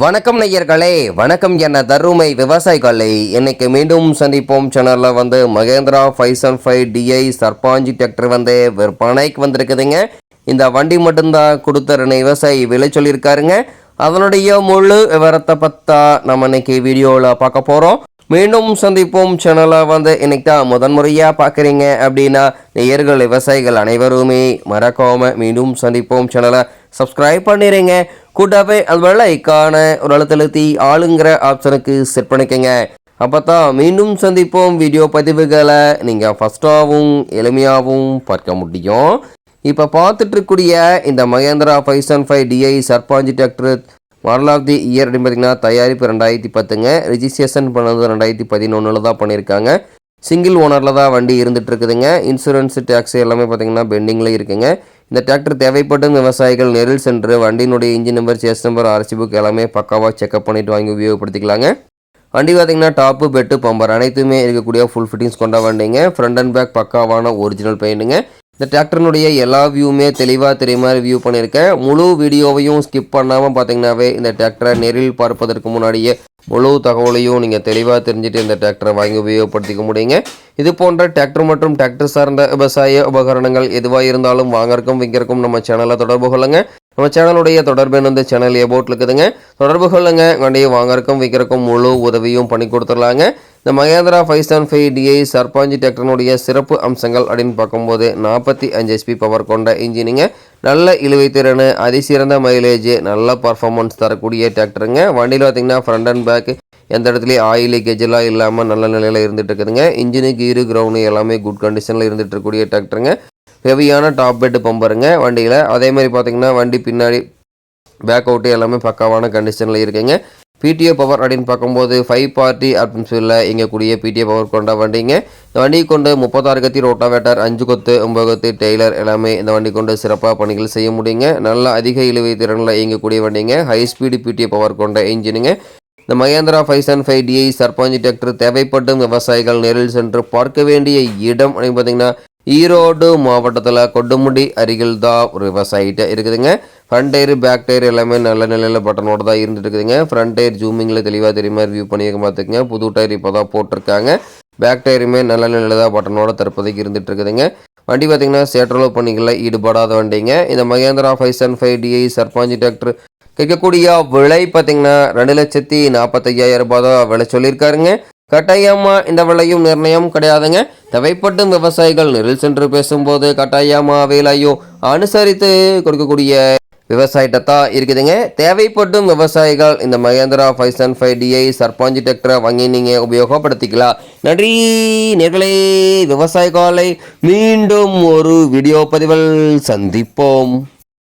வணக்கம் நேயர்களே வணக்கம் என்ன தருமை விவசாயிகளை இன்னைக்கு மீண்டும் சந்திப்போம். சேனலில் வந்து Mahindra five seven five D I Sarpanch tractor வந்து விற்பனைக்கு வந்திருக்குதுங்க. இந்த வண்டி மட்டும்தான் கொடுத்த விவசாயி விலை சொல்லியிருக்காருங்க. அதனுடைய முழு விவரத்தை பற்றா நம்ம இன்னைக்கு வீடியோவில் பார்க்க போகிறோம் மீண்டும் சந்திப்போம். சேனலை வந்து இன்னைக்கு தான் முதன்முறையாக பார்க்குறீங்க அப்படின்னா நேயர்கள் விவசாயிகள் அனைவருமே மறக்காமல் மீண்டும் சந்திப்போம். சேனலை சப்ஸ்கிரைப் பண்ணிடுங்க கூட்டாவே அது வெள்ளைக்கான ஒரு அழுத்தழுத்தி ஆளுங்கிற ஆப்ஷனுக்கு செட் பண்ணிக்கங்க. அப்போ தான் மீண்டும் சந்திப்போம் வீடியோ பதிவுகளை. நீங்கள் ஃபஸ்ட்டாகவும் எளிமையாகவும் பார்க்க முடியும். இப்போ பார்த்துட்ருக்கூடிய இந்த Mahindra five seven five D I Sarpanch tractor model of the year அப்படின்னு பார்த்தீங்கன்னா தயாரிப்பு ரெண்டாயிரத்தி பத்துங்க. ரிஜிஸ்ட்ரேஷன் பண்ணது ரெண்டாயிரத்தி பதினொன்றில் தான் பண்ணியிருக்காங்க சிங்கிள் ஓனரில் தான் வண்டி இருந்துகிட்ருக்குதுங்க இன்சூரன்ஸு இன்சூரன்ஸ் எல்லாமே பார்த்தீங்கன்னா பெண்டிங்கில் இருக்குங்க. இந்த டிராக்டர் தேவைப்படும் விவசாயிகள் நேரில் சென்று வண்டியினுடைய engine number chassis number R C book எல்லாமே பக்காவாக செக்அப் பண்ணிட்டு வாங்கி உபயோகப்படுத்திக்கலாங்க. வண்டி பார்த்தீங்கன்னா டாப்பு பெட்டு பம்பர் அனைத்துமே இருக்கக்கூடிய ஃபுல் ஃபிட்டிங்ஸ் கொண்ட வண்டிங்க. ஃப்ரண்ட் அண்ட் பேக் பக்காவான ஒரிஜினல் பெயிண்ட்டுங்க இந்த டிராக்டரினுடைய எல்லா வியூவுமே தெளிவாக தெரியுமா மாதிரி வியூ பண்ணியிருக்கேன். முழு வீடியோவையும் ஸ்கிப் பண்ணாமல் பார்த்தீங்கன்னாவே இந்த டிராக்டரை நேரில் பார்ப்பதற்கு முன்னாடியே முழு தகவலையும் நீங்கள் தெளிவாக தெரிஞ்சுட்டு இந்த டிராக்டரை வாங்கி உபயோகப்படுத்திக்க முடியுங்க. இது போன்ற டிராக்டர் மற்றும் டிராக்டர் சார்ந்த விவசாய உபகரணங்கள் எதுவாக இருந்தாலும் வாங்கறக்கும் விற்கிறக்கும் நம்ம சேனலை தொடர்பு கொள்ளுங்க. நம்ம சேனலுடைய தொடர்பு வந்து சேனல் ஏபோட்டில் இருக்குதுங்க. தொடர்பு கொள்ளுங்க. வண்டியை வாங்கறக்கும் விற்கிறக்கும் முழு உதவியும் பண்ணி கொடுத்துடலாங்க. இந்த Mahindra five seven five D I Sarpanch டிராக்டர்னுடைய சிறப்பு அம்சங்கள் அப்படின்னு பார்க்கும்போது நாற்பத்தி அஞ்சு எஸ்பி பவர் கொண்ட இன்ஜினிங்க நல்ல இழுவை திறன் அதிசிறந்த மைலேஜ் நல்ல பர்ஃபார்மன்ஸ் தரக்கூடிய டிராக்டருங்க. வண்டியில் பார்த்தீங்கன்னா ஃப்ரண்ட் அண்ட் பேக் எந்த இடத்துலையும் ஆயில் லீக்கேஜ் எல்லாம் இல்லாமல் நல்ல நிலையில் இருந்துட்டு இருக்குதுங்க. இன்ஜினு கீரு கிரவுண்டு எல்லாமே குட் கண்டிஷனில் இருந்துட்டு இருக்கக்கூடிய டிராக்டருங்க. ஹெவியான டாப் பெட்டு பம்பருங்க வண்டியில். அதே மாதிரி பார்த்தீங்கன்னா வண்டி பின்னாடி பேக் அவுட்டு எல்லாமே பக்காவான கண்டிஷனில் இருக்குங்க. பிடிஓ பவர் அப்படின்னு பார்க்கும்போது ஃபைவ் பார்ட்டி அப்படின்னு சொல்ல இயங்கக்கூடிய பிடிஓ பவர் கொண்ட வண்டிங்க. இந்த வண்டி கொண்டு முப்பத்தாறு கத்தி ரோட்டாவேட்டர் அஞ்சு கொத்து ஒம்பது கொத்து டெய்லர் எல்லாமே இந்த வண்டி கொண்டு சிறப்பாக பணிகள் செய்ய முடியுங்க. நல்ல அதிக இழுவை திறனில் இயங்கக்கூடிய வண்டிங்க. ஹை ஸ்பீடு பிடிஓ பவர் கொண்ட இன்ஜினுங்க. இந்த Mahindra five seven five D I Sarpanch tractor தேவைப்படும் விவசாயிகள் நேரில் சென்று பார்க்க வேண்டிய இடம் அப்படின்னு பார்த்தீங்கன்னா ஈரோடு மாவட்டத்தில் கொடுமுடி அருகில் தான் ஒரு விவசாயிகிட்ட இருக்குதுங்க. ஃப்ரண்ட் டயர் பேக் டயர் எல்லாமே நல்ல நிலையில் பட்டனோட தான் இருந்துட்டு இருக்குதுங்க. ஃப்ரண்ட் டயர் ஜூமிங்கில் தெளிவாக தெரியுமா மாதிரி வியூ பண்ணியிருக்க பார்த்துக்குங்க. புது டயர் இப்போ தான் போட்டிருக்காங்க. பேக் டயருமே நல்ல நிலையில் தான் பட்டனோட தற்போதைக்கு இருந்துட்டு இருக்குதுங்க. வண்டி பார்த்தீங்கன்னா சேட்ரலோ பணிகளில் ஈடுபடாத வண்டிங்க. இந்த Mahindra five seven five D I Sarpanch tractor கேட்கக்கூடிய விலை பார்த்தீங்கன்னா ரெண்டு லட்சத்தி நாற்பத்தையாயிரம் ரூபாய் தான் விலை சொல்லியிருக்காருங்க. கட்டாயமாக இந்த விலையும் நிர்ணயம் கிடையாதுங்க. தேவைப்படும் விவசாயிகள் நெரில் சென்று பேசும்போது கட்டாயமாக விலையும் அனுசரித்து கொடுக்கக்கூடிய விவசாயிட்ட தான் இருக்குதுங்க. தேவைப்படும் விவசாயிகள் இந்த Mahindra five seven five D I Sarpanch டிராக்டரை வாங்கி நீங்கள் உபயோகப்படுத்திக்கலாம். நன்றி. நேர்களே விவசாய காலை மீண்டும் ஒரு வீடியோ பதிவில் சந்திப்போம்.